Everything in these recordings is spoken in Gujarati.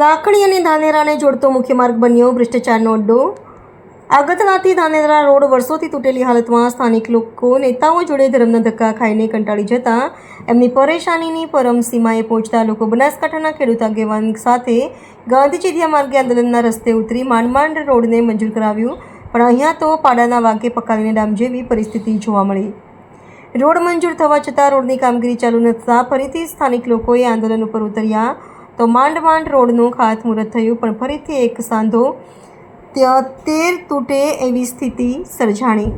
લાખણી અને ધાનેરાને જોડતો મુખ્ય માર્ગ બન્યો ભ્રષ્ટાચારનો અડ્ડો. આગતલાથી ધાનેરા રોડ વર્ષોથી તૂટેલી હાલતમાં સ્થાનિક લોકો, નેતાઓ જોડે ધર્મના ધક્કા ખાઈને કંટાળી જતા એમની પરેશાનીની પરમ સીમાએ પહોંચતા લોકો બનાસકાંઠાના ખેડૂત આગેવાન સાથે ગાંધીચીધિયા માર્ગે આંદોલનના રસ્તે ઉતરી માંડ માંડ રોડને મંજૂર કરાવ્યું, પણ અહીંયા તો પાડાના વાગે પકાવીને ડામ જેવી પરિસ્થિતિ જોવા મળી. રોડ મંજૂર થવા છતાં રોડની કામગીરી ચાલુ ન થતાં ફરીથી સ્થાનિક લોકોએ આંદોલન ઉપર ઉતર્યા. તો માંડ માંડ રોડનું ખાતમુહૂર્ત થયું, પણ ફરીથી એક સાંધો ત્યાં તેર તૂટે એવી સ્થિતિ સર્જાણી.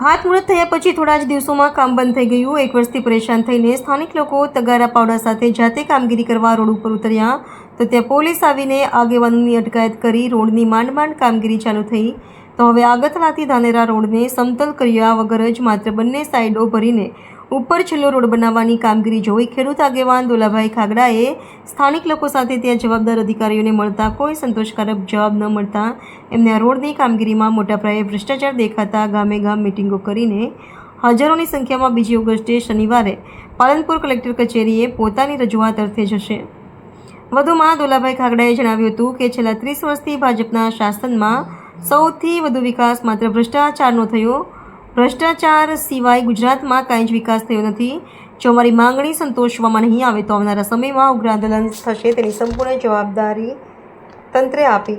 ખાતમુહૂર્ત થયા પછી થોડા જ દિવસોમાં કામ બંધ થઈ ગયું. એક વર્ષથી પરેશાન થઈને સ્થાનિક લોકો તગારા પાવડા સાથે જાતે કામગીરી કરવા રોડ ઉપર ઉતર્યા. તો ત્યાં પોલીસ આવીને આગેવાનોની અટકાયત કરી રોડની માંડ માંડ કામગીરી ચાલુ થઈ. તો હવે આગતલાથી ધાનેરા રોડને સમતલ કર્યા વગર જ માત્ર બંને સાઈડો ભરીને ઉપર છેલ્લો રોડ બનાવવાની કામગીરી જોઈ ખેડૂત આગેવાન દોલાભાઈ ખાગડાએ સ્થાનિક લોકો સાથે ત્યાં જવાબદાર અધિકારીઓને મળતા કોઈ સંતોષકારક જવાબ ન મળતા એમને આ રોડની કામગીરીમાં મોટા પાયે ભ્રષ્ટાચાર દેખાતા ગામે ગામ મિટિંગો કરીને હજારોની સંખ્યામાં બીજી ઓગસ્ટે શનિવારે પાલનપુર કલેક્ટર કચેરીએ પોતાની રજૂઆત અર્થે જશે. વધુમાં દોલાભાઈ ખાગડાએ જણાવ્યું હતું કે છેલ્લા ત્રીસ વર્ષથી ભાજપના શાસનમાં સૌથી વધુ વિકાસ માત્ર ભ્રષ્ટાચારનો થયો. ભ્રષ્ટાચાર સિવાય ગુજરાતમાં કાંઈ જ વિકાસ થયો નથી. જો અમારી માંગણી સંતોષવામાં નહીં આવે તો આવનારા સમયમાં ઉગ્ર આંદોલન થશે તેની સંપૂર્ણ જવાબદારી તંત્રે આપી.